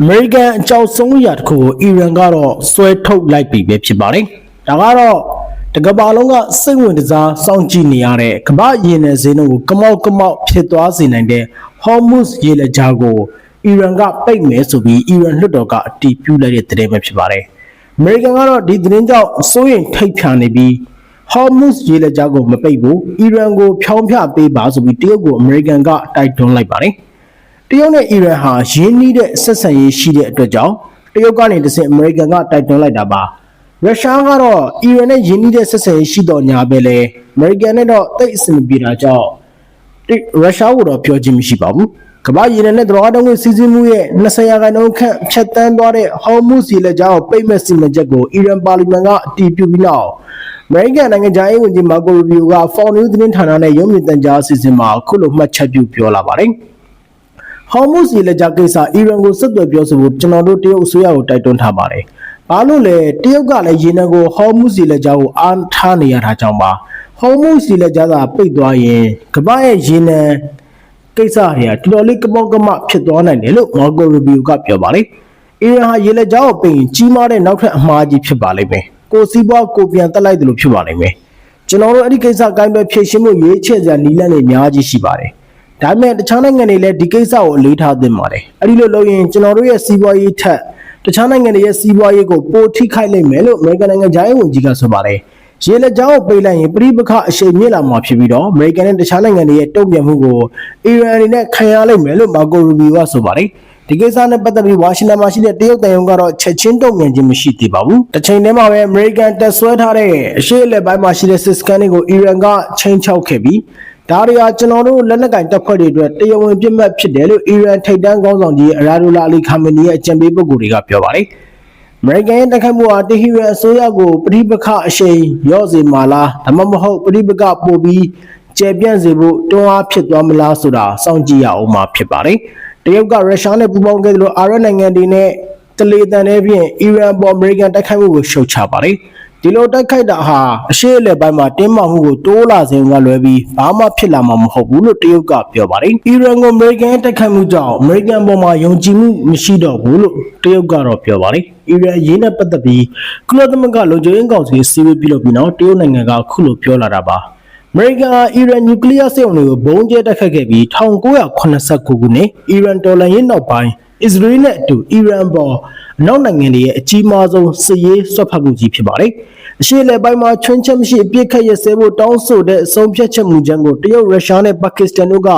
အမေရိကန်အကြောက်ဆုံးအရာတစ်ခုကိုအီရန်ကတော့ဆွဲထုတ်လိုက်ပြီပဲဖြစ်ပါတယ်။ဒါကတော့တကမ္ဘာလုံးကစိတ်ဝင်စားစောင့်ကြည့်နေရတဲ့ကမ္ဘာရင်နယ်ဈေးနှုန်းကိုကမောက်ကမောက်ဖြစ်သွားစေနိုင်တဲ့ Hormuz ရေလက်ကြားကိုအီရန်ကပိတ်မယ်ဆိုပြီးအီရန်လွှတ်တော်ကအတည်ပြုလိုက်တဲ့သတင်းပဲဖြစ်ပါတယ်။အမေရိကန်ကတော့ဒီသတင်းကြောင့်စိုးရိမ်ထိတ်ဖြာနေပြီး Hormuz ရေလက်ကြားကိုမပိတ်ဘူးအီရန်ကိုဖြောင်းဖြပေးပါဆိုပြီးတရုတ်ကိုအမေရိကန်ကတိုက်တွန်းလိုက်ပါတယ်။ တရုတ်နဲ့အီရန်ဟာရင်းနှီးတဲ့ဆက်ဆံရေးရှိတဲ့အတွက်ကြောင့်တရုတ်ကနေတစ်ဆင့်အမေရိကန်ကတိုက်တွန်းလိုက်တာပါရုရှားကတော့အီရန်နဲ့ရင်းနှီးတဲ့ဆက်ဆံရေးရှိတော့ညာပဲလေအမေရိကန်နဲ့တော့တိတ်အဆင်မပြေတာကြောင့်တိရုရှားကိုတော့ပြောခြင်းမရှိပါဘူးကမ္ဘာရင်းနဲ့သဘာဝတုံးကိုစီစဉ်မှုရဲ့20ရာခိုင်နှုန်းခန့်ဖြတ်တန်းသွားတဲ့ဟော်မုစီလက်ကြောင်းပိတ်မဲ့စီမံချက်ကိုအီရန်ပါလီမန်ကအတည်ပြုပြီးနောက်အမေရိကန်နိုင်ငံခြားရေးဝန်ကြီးမာကိုရူဘီယိုကဖော်နျူးသတင်းဌာနနဲ့ရုံးမြင့်တန်ကြားအစီအစဉ်မှာအခုလိုမှတ်ချက်ပြုပြောလာပါတယ်။ ဟော်မုစီလက်ကြကိစ္စအီရန်ကိုဆက်သွယ်ပြောဆိုဖို့ကျွန်တော်တို့တရုတ်အစိုးရကိုတိုက်တွန်းထားပါတယ်။ဘာလို့လဲတရုတ်ကလည်းရေနံကိုဟော်မုစီလက်ကြကိုအားထားနေရတာကြောင့်ပါ။ဟော်မုစီလက်ကြကပိတ်သွားရင်ကမ္ဘာရဲ့ရေနံကိစ္စတွေကတော်တော်လေးကမောက်ကမဖြစ်သွားနိုင်တယ်လို့မာကိုရူဘီယိုကပြောပါတယ်။အီရန်ဟာရေလက်ကြကိုပိတ်ရင်ကြီးမားတဲ့နောက်ထပ်အမှားကြီးဖြစ်ပါလိမ့်မယ်။ကိုစီးပွားကိုပြန်တက်လိုက်တယ်လို့ဖြစ်ပါလိမ့်မယ်။ကျွန်တော်တို့အဲ့ဒီကိစ္စကိုင်းပဲဖြည့်ရှင်းဖို့ရွေးချယ်စရာနည်းလမ်းတွေအများကြီးရှိပါတယ်။ ဒါပေမဲ့တခြားနိုင်ငံတွေလည်းဒီကိစ္စကိုအလေးထားသင့်ပါတယ်။အဲ့ဒီလိုလုပ်ရင်ကျွန်တော်တို့ရဲ့စီးပွားရေးထက်တခြားနိုင်ငံတွေရဲ့စီးပွားရေးကိုပိုထိခိုက်နိုင်မယ်လို့အမေရိကန်နိုင်ငံဂျိုင်းဝန်ကြီးကဆိုပါတယ်။ရေလက်ကြောင်းကိုပိတ်လိုက်ရင်ပြိပခအရှိန်မြင့်လာမှာဖြစ်ပြီးတော့အမေရိကန်နဲ့တခြားနိုင်ငံတွေရဲ့တုံ့ပြန်မှုကိုအီရန်အနေနဲ့ခံရလိမ့်မယ်လို့မာကိုရူဘီကဆိုပါတယ်။ဒီကိစ္စနဲ့ပတ်သက်ပြီးဝါရှင်တန်မှာရှိတဲ့တရုတ်တန်ယုံကတော့ချက်ချင်းတုံ့ပြန်ခြင်းမရှိသေးပါဘူး။တစ်ချိန်တည်းမှာပဲအမေရိကန်တက်ဆွဲထားတဲ့အရှေ့အလယ်ပိုင်းမှာရှိတဲ့စစ်စကန်တွေကိုအီရန်ကချိန်ချောက်ခဲ့ပြီး ဒါတွေဟာကျွန်တော်တို့လက်နက်ကင်တပ်ဖွဲ့တွေအတွက်တရားဝင်ပြစ်မှတ်ဖြစ်တယ်လို့အီရန်ထိပ်တန်းခေါင်းဆောင်ကြီးအရာဒူလာအလီခါမနီရဲ့အကြံပေးပုဂ္ဂိုလ်တွေကပြောပါတယ်။အမေရိကန်ရဲ့တိုက်ခိုက်မှုဟာတဟီရန်အစိုးရကိုပြိပခအရှိန်ရော့စေမှာလားဒါမှမဟုတ်ပြိပခပို့ပြီးကျေပြန့်စေဖို့တွန်းအားဖြစ်သွားမလားဆိုတာစောင့်ကြည့်ရအောင်မှာဖြစ်ပါတယ်။တရုတ်ကရုရှားနဲ့ပူးပေါင်းခဲ့သလိုအာရပ်နိုင်ငံတွေနဲ့တလေတန်တဲ့ဖြင့်အီရန်ပေါ်အမေရိကန်တိုက်ခိုက်မှုကိုရှုတ်ချပါတယ်။ ဒီလိုတိုက်ခိုက်တာဟာအရှေ့အလယ်ပိုင်းမှာတင်းမာမှုကိုတိုးလာစေကလွယ်ပြီးဘာမှဖြစ်လာမှာမဟုတ်ဘူးလို့တရုတ်ကပြောပါတယ်။အီရန်ကိုအမေရိကန်ရဲ့တိုက်ခိုက်မှုကြောင့်အမေရိကန်ပေါ်မှာယုံကြည်မှုမရှိတော့ဘူးလို့တရုတ်ကတော့ပြောပါတယ်။အီရန်ရေးနဲ့ပတ်သက်ပြီးကုလသမဂ္ဂလုံခြုံရေးကောင်စီစီဝေးပြုလုပ်ပြီးနောက်တရုတ်နိုင်ငံကခုလိုပြောလာတာပါ။အမေရိကန်ဟာအီရန်နျူကလ িয়ার စက်ရုံတွေကိုဘုံကျဲတိုက်ခတ်ခဲ့ပြီး1989ခုနှစ်အီရန်တော်လှန်ရေးနောက်ပိုင်း အစ္စရေးနဲ့အတူအီရန်ပေါ်အနောက်နိုင်ငံတွေရဲ့အကြီးမားဆုံးစစ်ရေးဆွတ်ဖက်မှုကြီးဖြစ်ပါတယ်။အရှေ့အလယ်ပိုင်းမှာချွင်းချက်မရှိအပြစ်ခတ်ရစဲဖို့တောင်းဆိုတဲ့အဆုံးဖြတ်ချက်မူကြမ်းကိုတရုတ်ရုရှားနဲ့ပါကစ္စတန်တို့က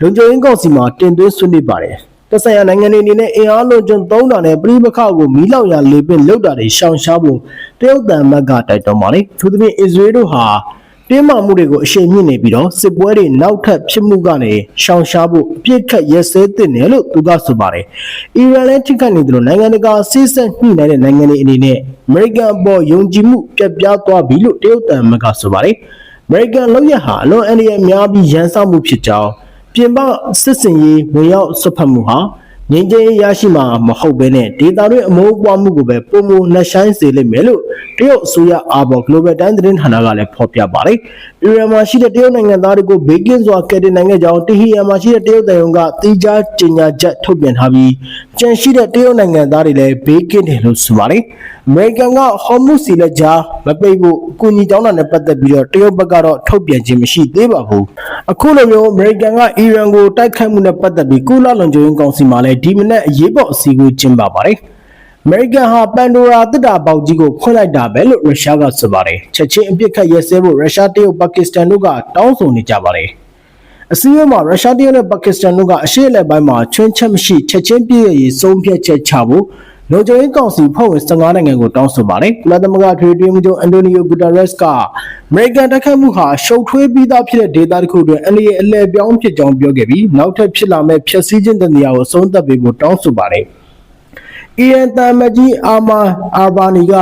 လုံခြုံရေးကောင်စီမှာတင်သွင်းဆွေးနွေးပါတယ်။သက်ဆိုင်ရာနိုင်ငံတွေအနေနဲ့အင်အားလုံးကျွန်းသုံးတာနဲ့ပြည်ပခကိုမီးလောင်ရာလေပင့်လောက်တာတွေရှောင်ရှားဖို့တရုတ်တန်မတ်ကတိုက်တွန်းပါတယ်။သူသဖြင့်အစ္စရေးတို့ဟာ တင်းမာမှုတွေကိုအရှိန်မြင့်နေပြီးတော့စစ်ပွဲတွေနောက်ထပ်ဖြစ်မှုကနေရှောင်ရှားဖို့အပြစ်ခတ်ရဲစဲတင်တယ်လို့သူကဆိုပါတယ်။အီရန်လည်းထိခိုက်နေတယ်လို့နိုင်ငံတကာစီးစက်ညှိနှိုင်းတဲ့နိုင်ငံတွေအနေနဲ့အမေရိကန်အပေါ်ယုံကြည်မှုပြတ်ပြားသွားပြီလို့တရုတ်တန်မတ်ကဆိုပါတယ်။အမေရိကန်လောက်ရဟာအလွန်အန္တရာယ်များပြီးရန်စောက်မှုဖြစ်ကြောင်းပြင်ပစစ်စင်ရေးဝင်ရောက်ဆွတ်ဖက်မှုဟာ ငြိမ်းချမ်းရေးရရှိမှာမဟုတ်ဘဲနဲ့ဒေတာတွင်အမိုးပွားမှုကိုပဲပုံမနှက်ဆိုင်စေလိမ့်မယ်လို့တရုတ်အစိုးရအာဘော် Global Time သတင်းဌာနကလည်းဖော်ပြပါတယ်။အီရန်မှာရှိတဲ့တရုတ်နိုင်ငံသားတွေကိုဘေးကင်းစွာကယ်တင်နိုင်ခဲ့ကြောင်းတဟီယန်မှာရှိတဲ့တရုတ်တန်ယုံကတိကျကြေညာချက်ထုတ်ပြန်ထားပြီး ကြန့်ရှိတဲ့တရုတ်နိုင်ငံသားတွေလည်းဘေးကင်းတယ်လို့ဆိုပါတယ်။အမေရိကန်ကဟော်မုစီလက်ကြားမပိတ်ဖို့အကူအညီတောင်းတာနဲ့ပတ်သက်ပြီးတော့တရုတ်ဘက်ကတော့ထုတ်ပြန်ခြင်းမရှိသေးပါဘူး။အခုလိုမျိုးအမေရိကန်ကအီရန်ကိုတိုက်ခိုက်မှုနဲ့ပတ်သက်ပြီးကုလလုံခြုံရေးကောင်စီမှာလည်းဒီမနေ့အရေးပေါ်အစည်းအဝေးကျင်းပပါတယ်။အမေရိကန်ဟာပန်ဒိုရာတစ်တာပေါက်ကြီးကိုဖွင့်လိုက်တာပဲလို့ရုရှားကဆိုပါတယ်ချက်ချင်းအပြစ်ခတ်ရဲစဲဖို့ရုရှားတရုတ်ပါကစ္စတန်တို့ကတောင်းဆိုနေကြပါတယ် အစည်းအဝေးမှာရုရှားတရုတ်နဲ့ပါကစ္စတန်တို့ကအရှေ့အလယ်ပိုင်းမှာချွင်းချက်မရှိချက်ချင်းပြည့်ရည်ဆုံးဖြတ်ချက်ချဖို့လုံခြုံရေးကောင်စီဖွဲ့ဝင်15နိုင်ငံကိုတောင်းဆိုပါတယ်ကုလသမဂ္ဂထွေထွေမှုချုပ်အန်တိုနီယိုဂူတာရက်စ်ကအမေရိကန်တိုက်ခိုက်မှုဟာရှုပ်ထွေးပြီးသားဖြစ်တဲ့ဒေသတစ်ခုအတွင်းအလျေအလဲပြောင်းဖြစ်ကြောင်းပြောခဲ့ပြီးနောက်ထပ်ဖြစ်လာမဲ့ဖျက်ဆီးခြင်းတနေရာကိုအဆုံးသတ်ပေးဖို့တောင်းဆိုပါတယ် အီရန်တမ်မကြီးအာမာအာဘာနီက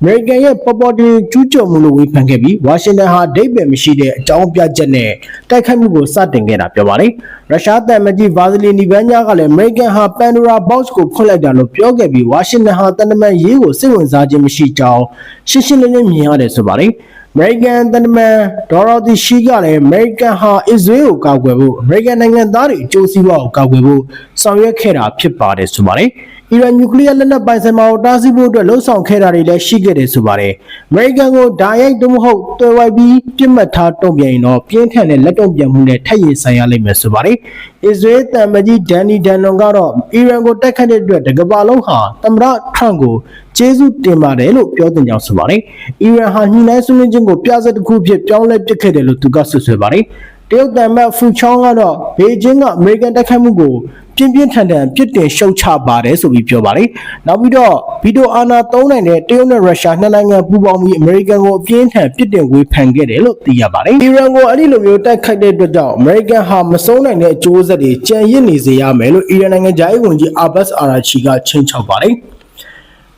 အမေရိကန်ရဲ့ပေါ်ပေါ်တင်ကျူးကျော်မှုလို့ဝေဖန်ခဲ့ပြီးဝါရှင်တန်ဟာဒိတ်ပယ်မရှိတဲ့အကြောင်းပြချက်နဲ့တိုက်ခိုက်မှုကိုစတင်ခဲ့တာပြောပါတယ်။ရုရှားတမ်မကြီးဗာဇလီနီဗန်ညာကလည်းအမေရိကန်ဟာပန်ဒိုရာဘော့စ်ကိုဖွင့်လိုက်တာလို့ပြောခဲ့ပြီးဝါရှင်တန်ဟာတန်တမန်ရေးကိုစိတ်ဝင်စားခြင်းမရှိကြောင်းရှင်းရှင်းလင်းလင်းမြင်ရတယ်ဆိုပါတယ်။ American တန်တမန်ဒေါ်ရိုသီရှီကလည်း American ဟာ Israel ကိုကာကွယ်ဖို့ American နိုင်ငံသားတွေအကျိုးစီးပွားကိုကာကွယ်ဖို့ဆောင်ရွက်ခဲ့တာဖြစ်ပါတယ်ဆိုပါတယ်။အီရန်နျူကလ িয়ার လက်နက်ပိုင်ဆိုင်မှာကိုတားဆီးဖို့အတွက်လှုံ့ဆော်ခဲ့တာတွေလည်းရှိခဲ့တယ်ဆိုပါတယ်။ American ကိုဓာတ်ရိုက်သို့မဟုတ်တွယ်ဝိုက်ပြီးပြစ်မှတ်ထားတုံ့ပြန်ရင်တော့ပြင်းထန်တဲ့လက်တုံ့ပြန်မှုနဲ့ထပ်ရင်ဆိုင်ရလိမ့်မယ်ဆိုပါတယ်။ Israel တန်မကြီးဒန်နီဒန်လွန်ကတော့အီရန်ကိုတိုက်ခတ်တဲ့အတွက်တကမ္ဘာလုံးဟာသမ္မတထရန့်ကိုကျေးဇူးတင်ပါတယ်လို့ပြောတင်ကြောင်းဆိုပါတယ်။အီရန်ဟာညှိနှိုင်းဆွေးနွေးခြင်းကိုပြသက်တစ်ခုဖြစ်ပြောင်းလဲပစ်ခဲ့တယ်လို့သူကဆွဆွဲပါတယ်။တရုတ်တန်မတ်ဖူချောင်းကတော့ဘေကျင်းကအမေရိကန်တိုက်ခိုက်မှုကိုပြင်းပြင်းထန်ထန်ပြစ်တင်ရှုတ်ချပါတယ်ဆိုပြီးပြောပါတယ်။နောက်ပြီးတော့ဗီတိုအာဏာသုံးနိုင်တဲ့တရုတ်နဲ့ရုရှားနှစ်နိုင်ငံပူးပေါင်းပြီးအမေရိကန်ကိုအပြင်းထန်ပြစ်တင်ဝေဖန်ခဲ့တယ်လို့သိရပါတယ်။အီရန်ကိုအဲ့ဒီလိုမျိုးတိုက်ခိုက်တဲ့အတွက်ကြောင့်အမေရိကန်ဟာမဆုံးနိုင်တဲ့အကျိုးဆက်တွေကြံရစ်နေစေရမယ်လို့အီရန်နိုင်ငံဂျာရေးဝန်ကြီးအာဘတ်အာရာချီကချိန်ချောက်ပါတယ်။အ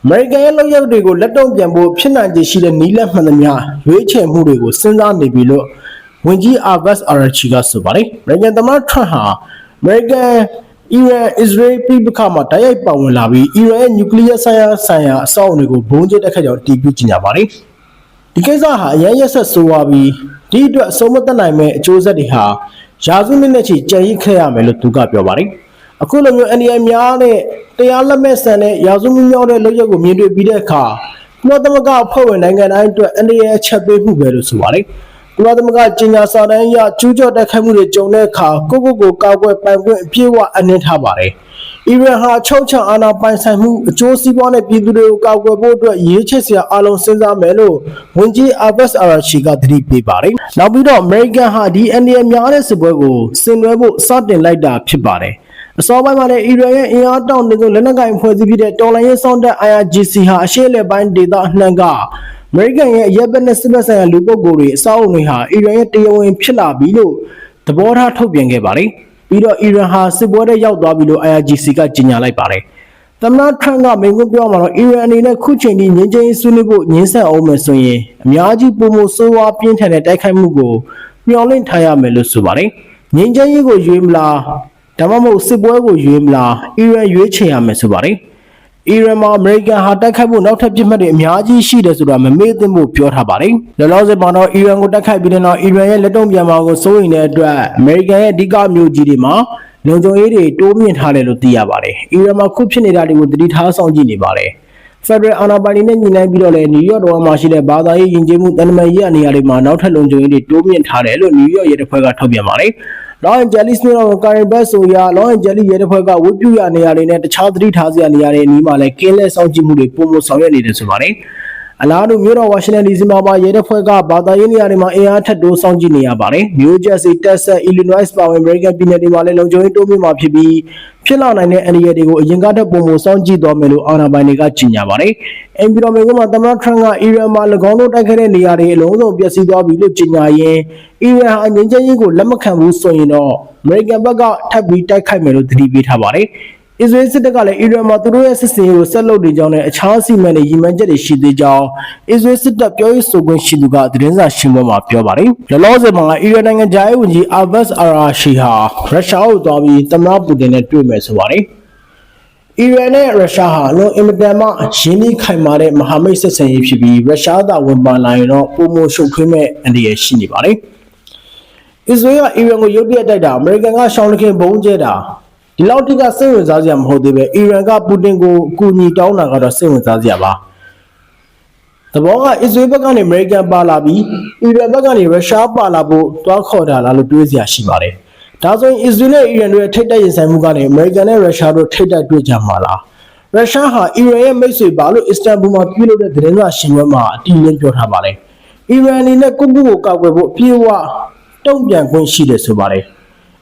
မေရိကန်ရဲ့လုပ်ရက်တွေကိုလက်တုံ့ပြန်ဖို့ဖြစ်နိုင်ခြေရှိတဲ့နီးလက်မှန်သမျှရွေးချယ်မှုတွေကိုစဉ်းစားနေပြီလို့ဝန်ကြီးအာဘတ်အာရာချီကဆိုပါတယ်။အမေရိကန်သမ္မတထရန့်ဟာအမေရိကန်အီရန်အစ္စရေးပြည်ပခါမှာတိုက်ရိုက်ပါဝင်လာပြီးအီရန်ရဲ့နျူကလ িয়ার ဆိုင်ရာဆိုင်ရာအဆောက်အအုံတွေကိုဘုံကျဲတက်ခတ်ကြောင်းတည်ပြုကြေညာပါတယ်။ဒီကိစ္စဟာအရန်ရက်ဆက်ဆိုးသွားပြီးဒီအတွက်အဆုံးမသက်နိုင်မဲ့အကျိုးဆက်တွေဟာရာစုနှစ်နဲ့ချီကြံရစ်ခဲ့ရမယ်လို့သူကပြောပါတယ်။ အခုလိုမျိုး NDI များတဲ့တရားလက်မဲ့ဆန်တဲ့ရာဇဝတ်မြောက်တဲ့လုပ်ရက်ကိုမြင်တွေ့ပြီးတဲ့အခါကုလသမဂ္ဂအဖွဲ့ဝင်နိုင်ငံတိုင်းအတွက် NDI အချက်ပေးမှုပဲလို့ဆိုပါတယ်။ကုလသမဂ္ဂကြီးညာစာတမ်းအရကျူးကျော်တိုက်ခိုက်မှုတွေကြုံတဲ့အခါကိုယ့်ကိုယ်ကိုကာကွယ်ပိုင်ခွင့်အပြည့်အဝအနှင်းထားပါတယ်။အီရန်ဟာချုပ်ချံအာဏာပိုင်ဆိုင်မှုအကျိုးစီးပွားနဲ့ပြည်သူတွေကိုကာကွယ်ဖို့အတွက်ရေးချစ်စရာအလုံးစဉ်းစားမယ်လို့ဝန်ကြီးအာဘတ်အာရာချီကသတိပေးပါတယ်။နောက်ပြီးတော့ American ဟာဒီ NDI များတဲ့စစ်ပွဲကိုဆင်နွှဲဖို့စတင်လိုက်တာဖြစ်ပါတယ်။ အစောပိုင်းမှာလည်းအီရန်ရဲ့အင်အားတောင့်တင်းဆုံးလက်နက်ကိုင်ဖွဲ့စည်းဖြစ်တဲ့တော်လိုင်းရေးစောင့်တပ် IRGC ဟာအရှေ့အလယ်ပိုင်းဒေသအနှံ့ကအမေရိကန်ရဲ့ရပ်ဘက်နဲ့စစ်ဘက်ဆိုင်ရာလူပုဂ္ဂိုလ်တွေအစောအုံတွေဟာအီရန်ရဲ့တရားဝင်ဖြစ်လာပြီလို့သဘောထားထုတ်ပြန်ခဲ့ပါတယ်။ပြီးတော့အီရန်ဟာစစ်ပွဲထဲရောက်သွားပြီလို့ IRGC ကကြေညာလိုက်ပါတယ်။သမ္မတထရန့်ကမိန့်ခွန်းပြောမှာတော့အီရန်အနေနဲ့ခုချိန်ထိငြင်းချင်းဆွေးနွေးဖို့ညှင်းဆက်အောင်မယ်ဆိုရင်အများကြီးပုံမဆိုးဝါးပြင်းထန်တဲ့တိုက်ခိုက်မှုကိုမျှော်လင့်ထားရမယ်လို့ဆိုပါတယ်။ငြင်းချင်းရေးကိုရွေးမလား ဒါမှမဟုတ်စစ်ပွဲကိုရွေးမလားအီရန်ရွေးချယ်ရမယ်ဆိုပါတယ်။အီရန်မှာအမေရိကန်ဟာတိုက်ခိုက်ဖို့နောက်ထပ်ပြစ်မှတ်တွေအများကြီးရှိတယ်ဆိုတာမမေ့သင့်ဖို့ပြောထားပါတယ်။လောလောဆယ်မှာတော့အီရန်ကိုတိုက်ခိုက်ပြီးတဲ့နောက်အီရန်ရဲ့လက်တုံ့ပြန်မှာကိုစိုးရိမ်တဲ့အတွက်အမေရိကန်ရဲ့အဓိကမြို့ကြီးတွေမှာလုံခြုံရေးတွေတိုးမြင့်ထားတယ်လို့သိရပါတယ်။အီရန်မှာခုဖြစ်နေတာတွေကိုသတိထားဆောင်ကြည့်နေပါတယ်။ဖက်ဒရယ်အာဏာပိုင်တွေနဲ့ညီနိုင်ပြီးတော့လည်းနယူးယောက်တော်မှာရှိတဲ့ဘာသာရေးယဉ်ကျေးမှုတန်တမာရေးအနေအရာတွေမှာနောက်ထပ်လုံခြုံရေးတွေတိုးမြင့်ထားတယ်လို့နယူးယောက်ရဲတပ်ဖွဲ့ကထုတ်ပြန်ပါတယ်။ Los Angeles မြို့တော်ကာရီဘတ်ဆိုရ Los Angeles ရဲတပ်ဖွဲ့ကဝတ်ပြုရနေရာတွေနဲ့တခြားသတိထားစရာနေရာတွေအနီးမှာလည်းကင်းလဲစောင့်ကြည့်မှုတွေပုံမဆောင်ရွက်နေတယ်ဆိုပါတယ်။ အလားတူမြို့တော်ဝါရှင်တန်ဒီစီမှာပါရဲတပ်ဖွဲ့ကဘာသာရေးနေရာတွေမှာအင်အားထပ်တိုးစောင့်ကြည့်နေရပါတယ်။မြို့ဂျက်စီတက်ဆက်အီလီနွိုက်စ်ပါဝင်အမေရိကန်ပြည်နယ်တွေမှာလည်းလုံခြုံရေးတိုးမြင့်မှာဖြစ်ပြီးဖြစ်လာနိုင်တဲ့အန္တရာယ်တွေကိုအရင်ကတည်းကပုံမစောင့်ကြည့်သွားမယ်လို့အာဏာပိုင်တွေကကြေညာပါတယ်။အင်ပီတော်မယ်ကသမ္မတထရန့်ကအီရန်မှာ၎င်းတို့တိုက်ခိုက်တဲ့နေရာတွေအလုံးစုံပျက်စီးသွားပြီလို့ကြေညာရင်အီရန်ဟာငြိမ်းချမ်းရေးကိုလက်မခံဘူးဆိုရင်တော့အမေရိကန်ဘက်ကထပ်ပြီးတိုက်ခိုက်မယ်လို့သတိပေးထားပါတယ်။ အစ္စရေးစစ်တပ်ကလည်းအီရန်မှာသူတို့ရဲ့စစ်စင်ရေးကိုဆက်လုပ်နေကြောင်းနဲ့အခြားအစီအမံတွေရည်မှန်းချက်တွေရှိသေးကြောင်းအစ္စရေးစစ်တပ်ပြောရေးဆိုခွင့်ရှိသူကသတင်းစာရှင်းပွဲမှာပြောပါတယ်။လောလောဆယ်မှာအီရန်နိုင်ငံဂျာရေးဝန်ကြီးအာဘတ်အာရာရှီဟာရုရှားကိုသွားပြီးသမ္မတပူတင်နဲ့တွေ့မယ်ဆိုပါတယ်။အီရန်နဲ့ရုရှားဟာအလွန်အင်မတန်မှရင်းနှီးခိုင်မာတဲ့မဟာမိတ်ဆက်ဆံရေးဖြစ်ပြီးရုရှားသာဝင်ပါလာရင်တော့ပုံမရှုပ်ထွေးမဲ့အန္တရာယ်ရှိနေပါတယ်။အစ္စရေးကအီရန်ကိုရုတ်တရက်တိုက်တာအမေရိကန်ကရှောင်းလခင်ဘုံကျဲတာ ဒီလောက်ထိကစိတ်ဝင်စားစရာမဟုတ်သေးပဲအီရန်ကပူတင်ကိုအကူအညီတောင်းတာကတော့စိတ်ဝင်စားစရာပါသဘောကအစ္စရေးဘက်ကနေအမေရိကန်ပါလာပြီးအီရန်ဘက်ကနေရုရှားပါလာဖို့တွားခေါ်တာလားလို့တွေးစရာရှိပါတယ်ဒါဆိုရင်အစ္စရေးနဲ့အီရန်တို့ရဲ့ထိတ်တိုက်ရင်ဆိုင်မှုကနေအမေရိကန်နဲ့ရုရှားတို့ထိတ်တိုက်တွေ့ကြမှာလားရုရှားဟာအီရန်ရဲ့မိတ်ဆွေပါလို့အစ္စတန်ဘူလ်မှာပြုလုပ်တဲ့သတင်းစာရှင်းပွဲမှာအတီးလင်းပြောထားပါတယ်အီရန်အနေနဲ့ကုကုကိုကောက်ွယ်ဖို့အပြည့်အဝတုံ့ပြန်ခွင့်ရှိတယ်ဆိုပါတယ်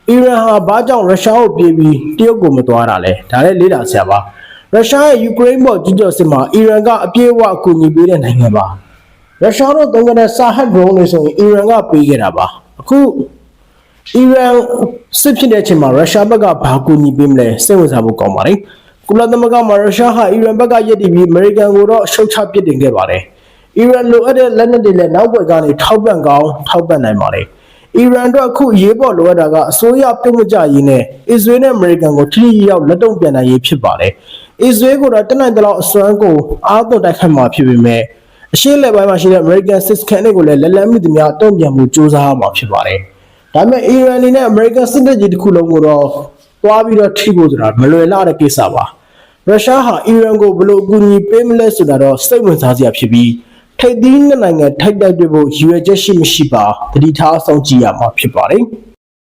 အီရန်ဟာဘာကြောင့်ရုရှားကိုပြေးပြီးတရုတ်ကိုမသွားတာလဲဒါလည်းလေ့လာဆရာပါရုရှားရဲ့ယူကရိန်းပေါ်ကျူးကျော်စစ်မှာအီရန်ကအပြေးအဝအကူအညီပေးတဲ့နိုင်ငံပါရုရှားတို့သုံးတဲ့စာဟတ်ဒရုန်းတွေဆိုရင်အီရန်ကပေးခဲ့တာပါအခုအီရန်စစ်ဖြစ်တဲ့အချိန်မှာရုရှားဘက်ကဘာကူညီပေးမလဲစိတ်ဝင်စားဖို့ကောင်းပါတယ်ကုလသမဂ္ဂမှာရုရှားဟာအီရန်ဘက်ကရည်တည်ပြီးအမေရိကန်ကိုတော့ရှုတ်ချပစ်တင်ခဲ့ပါတယ်အီရန်လိုအပ်တဲ့လက်နက်တွေလည်းနောက်ွယ်ကနေထောက်ပံ့ကောင်းထောက်ပံ့နိုင်ပါတယ် အီရန်တို့အခုရေးပေါ်လိုအပ်တာကအစိုးရပြုတ်မကြရေးနဲ့အစ္စရေးနဲ့အမေရိကန်ကိုထိထိရောက်လက်တုံ့ပြန်နိုင်ရေးဖြစ်ပါတယ်။အစ္စရေးကတော့တနိုင်တလောက်အစွမ်းကိုအားသွန်တိုက်ခိုက်မှာဖြစ်ပေမဲ့အရှေ့လက်ပိုင်းမှာရှိတဲ့ American စစ်စခန်းတွေကိုလည်းလက်လက်မိသမျှတုံ့ပြန်မှုစ조사ရမှာဖြစ်ပါတယ်။ဒါပေမဲ့အီရန်အနေနဲ့ American စစ်တပ်ကြီးတစ်ခုလုံးကိုတော့သွားပြီးတော့ထိဖို့ဆိုတာမလွယ်လှတဲ့ကိစ္စပါ။ရုရှားဟာအီရန်ကိုဘယ်လိုအကူအညီပေးမလဲဆိုတာတော့စိတ်ဝင်စားစရာဖြစ်ပြီး ထိပ်သီးနှစ်နိုင်ငံထိုက်တိုက်တွေ့ဖို့ရည်ရွယ်ချက်ရှိမရှိပါတတိထားဆောင်ကြည့်ရမှာဖြစ်ပါတယ်။